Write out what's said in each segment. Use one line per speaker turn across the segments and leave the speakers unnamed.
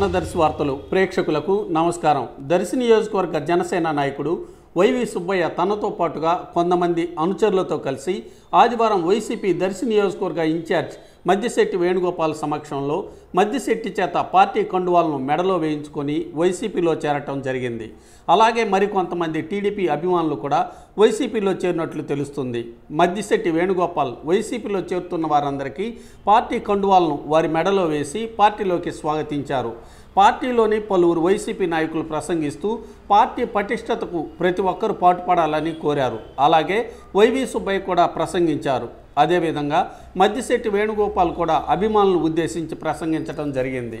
మన దర్శి వార్తలు ప్రేక్షకులకు నమస్కారం. దర్శి నియోజకవర్గ జనసేన నాయకుడు వైవి సుబ్బయ్య తనతో పాటుగా కొంతమంది అనుచరులతో కలిసి ఆదివారం వైసీపీ దర్శి నియోజకవర్గ ఇన్ఛార్జ్ మద్దిశెట్టి వేణుగోపాల్ సమక్షంలో మద్దిశెట్టి చేత పార్టీ కండువాలను మెడలో వేయించుకొని వైసీపీలో చేరటం జరిగింది. అలాగే మరికొంతమంది టీడీపీ అభిమానులు కూడా వైసీపీలో చేరినట్లు తెలుస్తుంది. మద్దిశెట్టి వేణుగోపాల్ వైసీపీలో చేరుతున్న వారందరికీ పార్టీ కండువాలను వారి మెడలో వేసి పార్టీలోకి స్వాగతించారు. పార్టీలోని పలువురు వైసీపీ నాయకులు ప్రసంగిస్తూ పార్టీ పటిష్టతకు ప్రతి ఒక్కరూ పాటుపడాలని కోరారు. అలాగే వైవి సుబ్బయ్య కూడా ప్రసంగించారు. అదేవిధంగా మద్దిశెట్టి వేణుగోపాల్ కూడా అభిమానులను ఉద్దేశించి ప్రసంగించడం జరిగింది.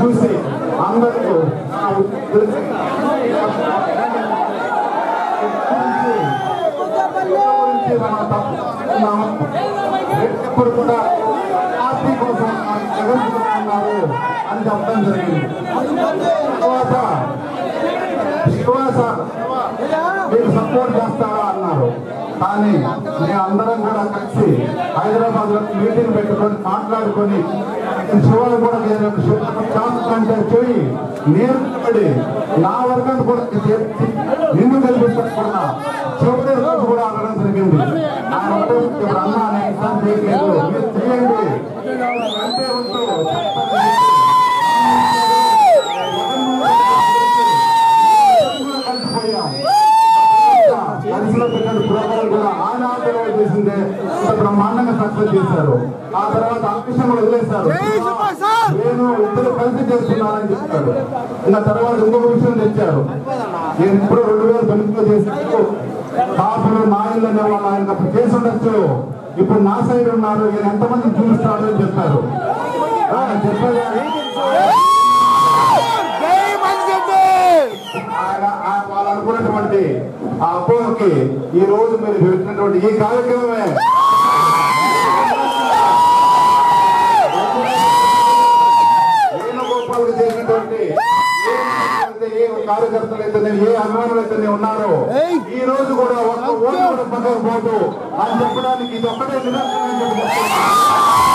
చూసి అందరూ నా కూడా పార్టీ కోసం జగన్తున్నారు అని చెప్పడం జరిగింది తర్వాత శ్రీనివాస మీరు సపోర్ట్ చేస్తారా కానీ మేము అందరం కూడా కలిసి హైదరాబాద్లో మీటింగ్ పెట్టుకొని మాట్లాడుకొని శివాలు కూడా అంటే చేయి నేర్పడి నా వర్గాన్ని కూడా సక్సెస్ చేశారు. ఆ తర్వాత అంకుశం వదిలేశారు. నేను ఇద్దరు కలిసి చేస్తున్నానని చెప్పారు ఇంకా తర్వాత ఇంకొక విషయం తెచ్చారు. నేను ఇప్పుడు రెండు వేల తొమ్మిదిలో చేసినప్పుడు కాపులు నాయులు అనే వాళ్ళు ఆయన చేసి ఉండొచ్చు. ఇప్పుడు నా సైడ్ ఉన్నారు. ఈయన ఎంతమంది చూపిస్తాడు అని చెప్పారు. వాళ్ళు అనుకున్నటువంటి ఆ అపోహకి ఈ రోజు మీరు పెట్టినటువంటి ఈ కార్యక్రమమే. చేసినటువంటి ఏ కార్యకర్తలు ఏ అభిమానులు ఉన్నారో ఈ రోజు కూడా ఒక్క ఓటు కూడా పక్కకు పోదు అని చెప్పడానికి ఇది ఒక్కటే చెప్తున్నాను.